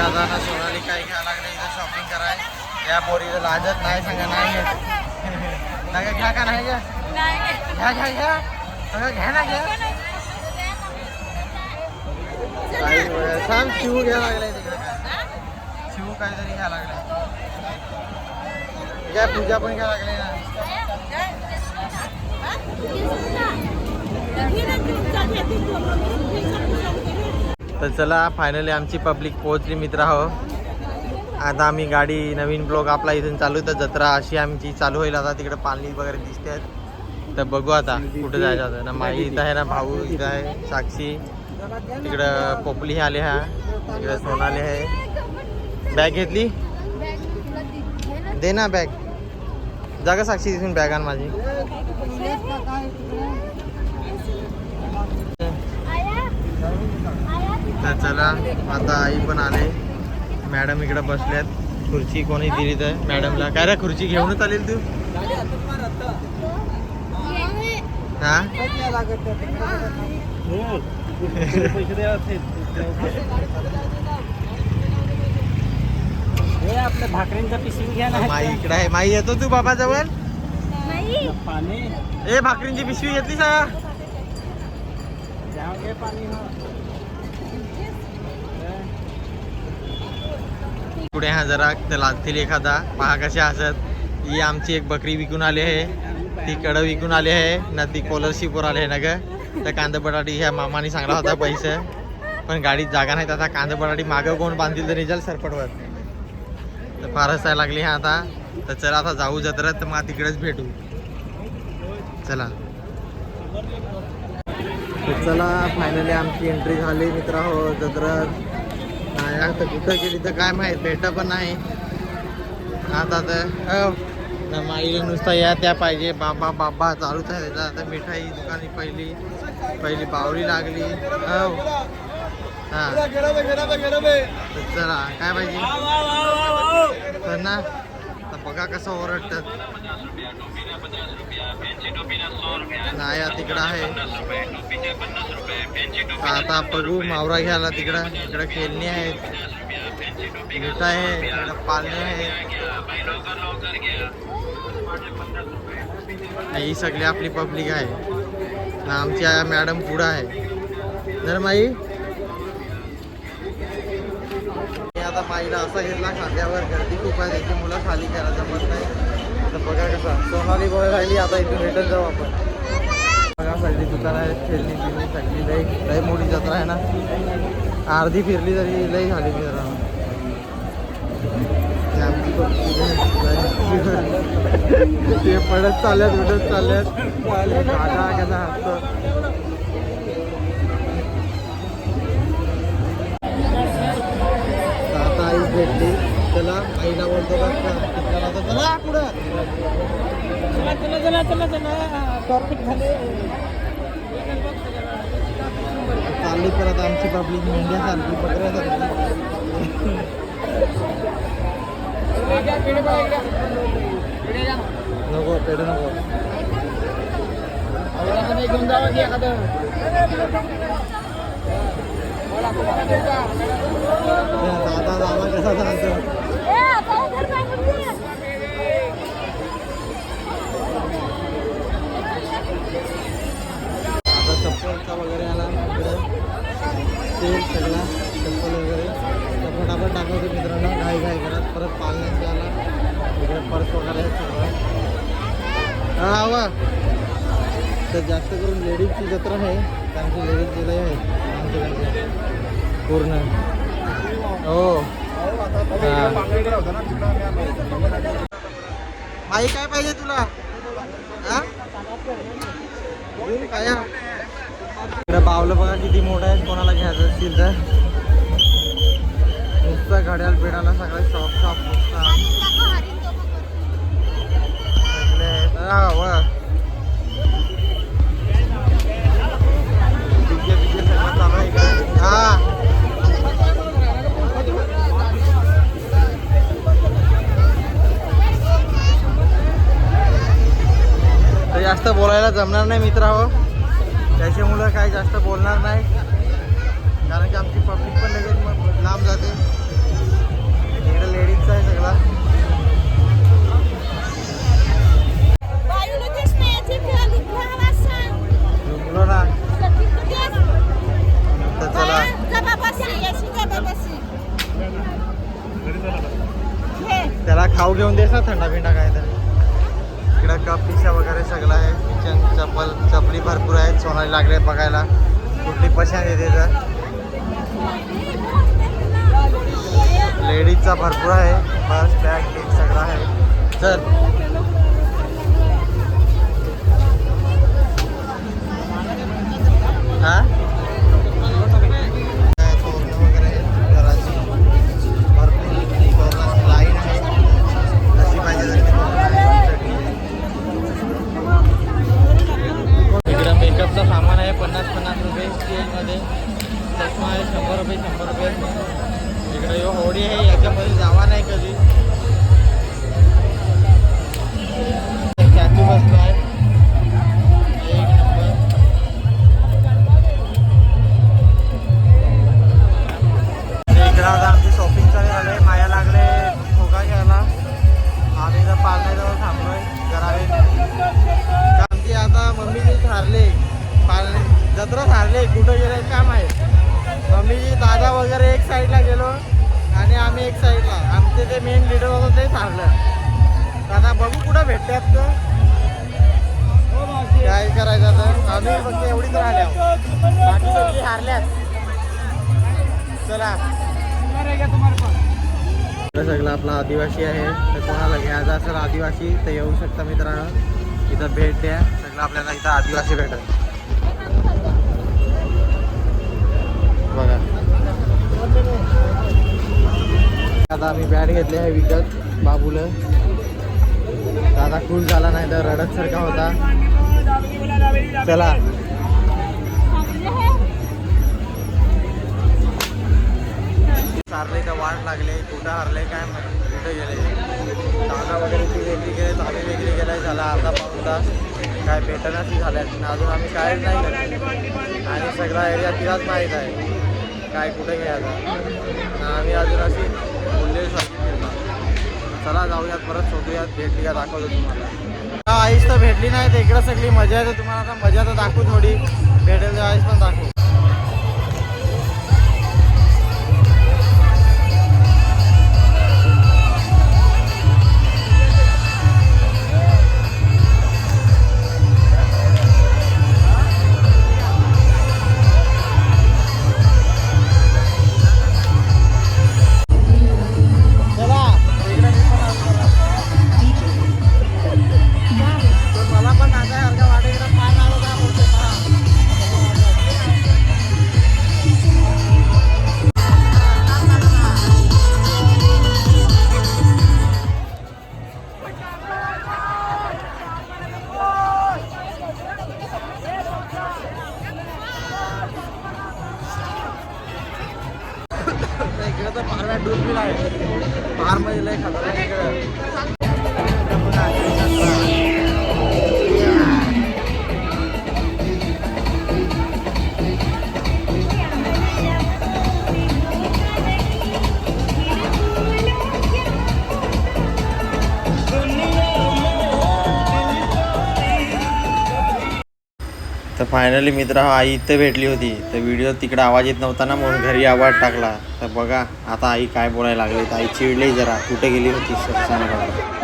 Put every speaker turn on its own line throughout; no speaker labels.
जाताना सोनाली काही घ्यायला लागले इथं शॉपिंग कराय या पोरीला लाजत नाही सांगा नाही घेत नका घ्या का नाही घ्या घ्या घ्या घ्या घ्या ना घ्या काही सांग शिव घ्या लागलाय तिकडे काय शिव काहीतरी घ्या लागलाय घ्या पूजा पण घ्या लागली ना तर चला फायनली आमची पब्लिक पोहोचली मित्र हो. आता आम्ही गाडी नवीन ब्लॉग आपला इथून चालू तर जत्रा अशी आमची चालू होईल. आता तिकडे पाणी वगैरे दिसते आहेत. तर बघू आता कुठं जायचं आता. ना माई इथं आहे ना भाऊ इथं आहे साक्षी. तिकडं पोपली आले हा. तिकडं सोनाली आहे. बॅग घेतली? दे ना बॅग जागा साक्षी तिथून बॅग आण माझी. तर चला आता आई पण आले. मॅडम इकडे बसल्यात खुर्ची कोणी दिली तर मॅडमला? काय रे खुर्ची घेऊनच आलेल तू? हा?
हे आपल्या भाकरींचा पिशवी घ्या ना
माई इकडे आहे. माई येतो तू बाबा जवळ ए भाकरींची पिशवी घेतली सा
पाणी हो.
पुढे हा जरा लागतील एखादा. पहा कशा असत ही आमची एक बकरी विकून आली आहे. ती कडं विकून आली आहे. ना ती स्कॉलरशिपवर आली आहे ना ग. त्या कांदा बटाटी ह्या मामाने सांगला होता पैसे. पण गाडीत जागा नाही आता. कांदा बटाटी मागं कोण बांधतील तर निजाल सरपटवर. तर फार हसायला लागली हा आता. तर चला आता जाऊ जत्रेत. तर मग तिकडेच भेटू. चला. तर चला फायनली आमची एंट्री झाली मित्र हो जत्रत. काय आता कुठं गेली तर काय माहीत भेट पण नाही. आता तर अहो, माईला नुसता या त्या पाहिजे बाबा बाबा चालूच आहे त्याचा. आता मिठाई दुकानी पहिली पहिली बावरी लागली. हो. हा. चला काय पाहिजे? तर ना बघा कसं ओरडतात नाही तिकडं आहे. आता बघू मावरा घ्यायला तिकडं. इकडं खेळणी आहेत. आहे इकडं आहे. ही सगळी आपली पब्लिक आहे. ना आमच्या मॅडम पुढं आहे. तर माई. मी आता माईला असा घेतला खांद्यावर. गर्दी खूप आहे त्याची मुलं खाली करायला जमत नाही. आता बघा कसा. सोनाली बॉय राहिली आता इथून रिटर्न जाऊ आपण. बघा सगळी दुकान आहे खेळणी बिळणी सगळी लई लई मोठी जत्रा आहे ना. अर्धी फिरली तरी लई झाली मी जरा ते पडत चालल्यात उडत चालल्यात. दादा कसा हसतो आता आई भेटली. चला आईला बोलतो चला पुढं.
चला चला चला चला चला. टॉपिक झाले.
चालली परत आमची पब्लिक मेंढ्या चालली बकऱ्या चालली नको पेढ नको.
घेऊन जावं की एखादं
दादा दादा कसा सांगतो आता चप्पलचा वगैरे आला इकडं तेल सगळा चप्पल वगैरे तर फटाफट टाकायचं मित्रांनो घाई घाई करत परत पालण्याचा आला इकडे पर्स वगैरे सगळं हा हवा तर जास्त करून लेडीजची जत्रा आहे. कारण की लेडीज जिल्हे आहेत आमच्या पूर्ण. हो. आई काय पाहिजे तुला? हा? बावलं बघा किती मोठं आहे कोणाला घ्यायचं असतील तर. नुसतं घड्याळ बिडाला सगळं शॉप शॉप नुसतं. सगळे जास्त बोलायला जमणार नाही मित्र हो त्याच्यामुळं काही जास्त बोलणार नाही. इकडं वगैरे सगळं आहे. किचन चप्पल चपली भरपूर आहेत. सोनाली लागले बघायला. कुठली पसंत येते तर लेडीजचा भरपूर आहे. बस बॅग बिग सगळं आहे. चल. हा? काय करायचं आता? आम्ही फक्त एवढीच राहिल्या बाकी सगळी हारल्यात. चला. सगळं आपला आदिवासी आहे. तर कोणाला घ्यायचं असेल आदिवासी तर येऊ शकता मित्रांनो. इथं भेट द्या. सगळं आपल्याला इथं आदिवासी भेटत बघा. आता आम्ही बॅट घेतले आहे विकत बाबूला. दादा खुश झाला नाही तर रडत सारखा होता. चला. सारले तर वाट लागले कुठं हरले काय कुठे गेले. दादा वगैरे ती वेगळी गेले आम्ही वेगळी गेले झाला अर्धा पाऊन तास काय भेटणच झाल्या अजून आम्ही काय नाही आणि सगळा एरिया तिलाच माहीत आहे. काय कुठे घ्यायचं आम्ही अजून अशी बोलले चला जाऊयात परत शोधूयात भेटली का दाखवतो तुम्हाला. आईस आईच तर भेटली नाही तर इकडं सगळी मजा येते तुम्हाला. आता मजा तर दाखवू थोडी. भेटेल तर आईस पण दाखवू. फायनली मित्र हा आई इथं भेटली होती. तर व्हिडिओ तिकडे आवाज येत नव्हता ना म्हणून घरी आवाज टाकला. तर बघा आता आई काय बोलायला लागली तर आई चिडली जरा. कुठे गेली होती? सर सांगा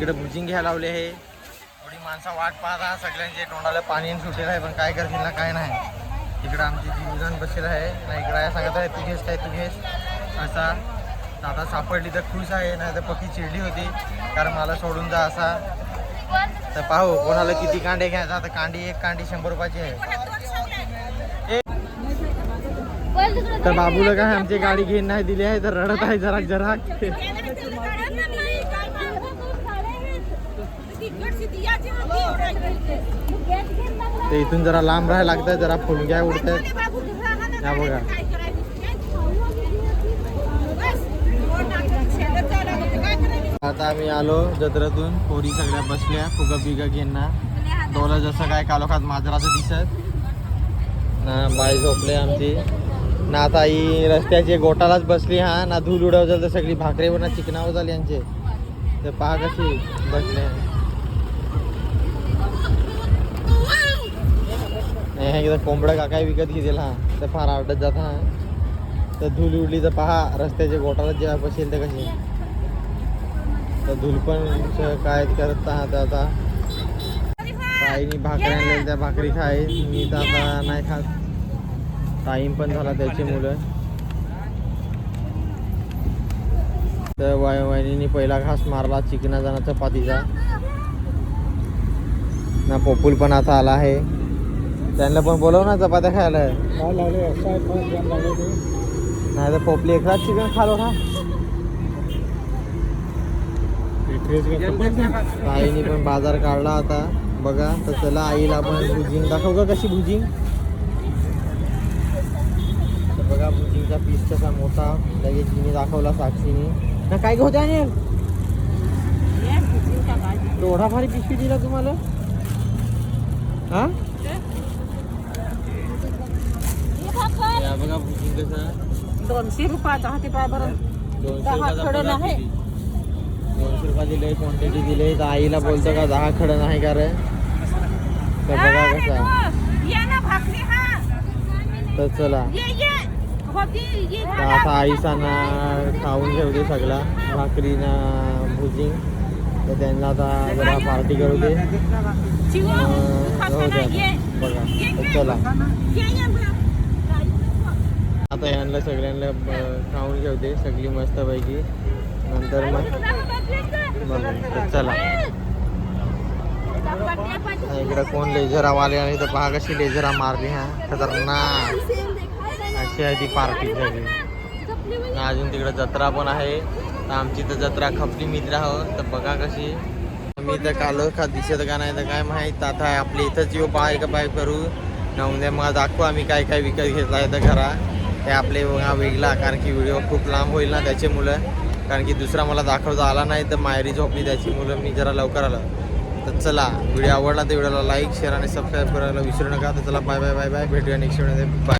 इकडे भुजिंग घ्यायला लावले आहे. थोडी माणसं वाट पाहता सगळ्यांचे तोंडाला पाणी सुटेल आहे पण काय करतील ना काय नाही. इकडं आमची जी बसेल आहे ना इकडं सांगत आहे तू घेस काय तू घेस. असा आता सापडली तर खुश आहे नाही तर पक्की चिडली होती. कारण मला सोडून जा असा. तर पाहू कोणाला किती कांडे घ्यायचा तर कांडी एक कांडी शंभर रुपयाची आहे. तर बाबूला काय आमची गाडी घेऊन नाही दिली आहे तर रडत आहे जरा जरा. ते इथून जरा लांब राहायला लागतंय जरा फुलग्या उडतात या बघा. आता आम्ही आलो जत्रेतून. पोरी सगळ्या बसल्या फुगा बिगा घेणं. डोलं जसं काय कालोखात माजराचं दिसत. ना बाई झोपले आमची. ना आता ही रस्त्याची गोटालाच बसली हा. ना धूल उडव झालं सगळी भाकरीवर ना चिकनावर झाली यांचे तर पहा कशी बसले. हे एकदा कोंबडा काकाय विकत घेतील हा तर फार आवडत जात हा। तर धूल उडली तर पहा रस्त्याच्या गोटाला जेव्हा बसेल तर कशी तर धूल पण काय करत आहात आता। ताईनी भाकरी आणलेली त्या भाकरी खाय मी तर आता नाही खात टाईम पण झाला त्याची मुलं तर वाय वहिनीने पहिला घास मारला चिकना जाणा चपातीचा ना पोपूल पण आता आला आहे त्यांना पण बोलव ना चपात्या खायला.
काय
नाही तर पोपली एकरात चिकन खालो ना. ताईने पण बाजार काढला आता. बघा तर चला आईला आपण भुजिंग. दाखव का कशी भुजिंग. तर बघा भुजिंगचा पीस कसा मोठा. लगेच तिने दाखवला साक्षीने. ना काय होते अनिल एवढा भारी पिशवी दिला तुम्हाला? हा? बघा भुजिंग कसं
दोनशे रुपयाचा हाती पाय बरं. दहा खडं नाही.
दोनशे रुपये दिले क्वांटिटी दिले तर आईला बोलतो का दहा खडं नाही का रे? तर बघा कसा
ये ना भाकरी हा.
तर चला.
ये ये. होती ये
तर आता आईसांना खाऊन ठेवते सगळा. भाकरी ना भुजिंग. तर त्यांना आता जरा पार्टी करू दे. आता. बघा. तर चला. आता यांना सगळ्यांना खाऊन ठेवते सगळी मस्तपैकी. नंतर मग चला. इकडं कोण लेझरा वाले आणि तर पहा कशी लेझरा मारली हा. खतरनाक. अशी आहे ती पार्टी झाली. अजून तिकडे जत्रा पण आहे. तर आमची तर जत्रा खपली मित्र हो. तर बघा कशी. मी तर कालो का दिसत का नाही तर काय माहीत. आता आपले इथंच येऊ पाय का पाय करू. ना मग दाखवू आम्ही काय काय विकत घेतला आहे तर घरा. हे आपले हा वेगळा कारण की व्हिडिओ खूप लांब होईल ना त्याचे मुलं. कारण की दुसरा मला दाखवता आला नाही तर मायरी झोपली त्याची मुलं मी जरा लवकर आलो. तर चला व्हिडिओ आवडला तर व्हिडिओला लाईक शेअर आणि सबस्क्राईब करायला विसरू नका. तर चला बाय बाय बाय बाय भेटूया नेक्स्ट व्हिडिओ बाय